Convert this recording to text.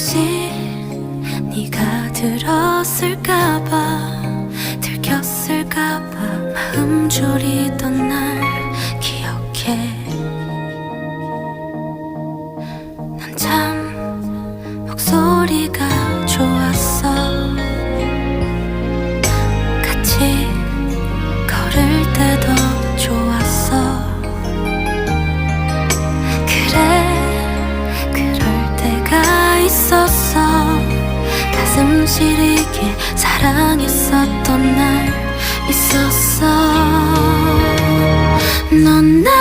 혹시 네가 들었을까봐 들켰을까봐 마음 졸이던 날 기억해. 난 참 목소리가 가슴 시리게 사랑했었던 날 있었어. 넌나